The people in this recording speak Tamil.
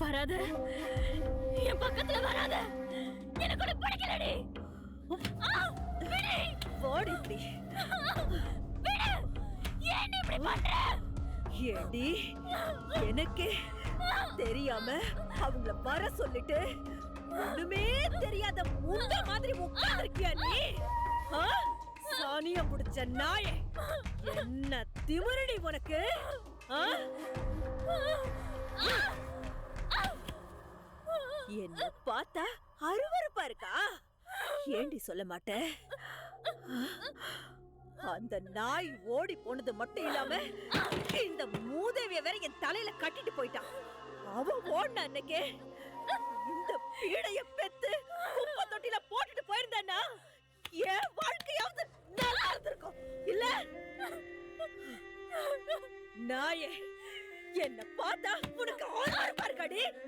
வராத என் பக்கத்துல வராத எனக்கு உன்னை பிடிக்கலடி. வாடி இப்படி. ஏன் நீ இப்படி பண்ற ஏடி எனக்கே தெரியாம அவங்கள வர சொல்லிட்டு ஒண்ணுமே தெரியாத முண்ட மாதிரி உட்கார்ந்திருக்கியா நீ ஆ? சாணியம் புடிச்ச நாயே என்ன திமிரடி உனக்கு ஆ? என்ன பார்த்தா அருவருப்பா இருக்கா? ஏண்டி சொல்ல மாட்டேன் அந்த நாய் ஓடி போனது மட்டும் இல்லாம இந்த மூதேவிய வேற என் தலையில கட்டிட்டு போயிட்டான் அவ ஓடின அன்னைக்கே இந்த பீடைய பெத்து குப்பை தொட்டில போட்டுட்டு போயிருந்தானா என் வாழ்க்கையாவது நல்லா இருந்திருக்கும். இல்ல? நாயே என்ன பார்த்தா உனக்கு ஆர்வம் இருக்காடி?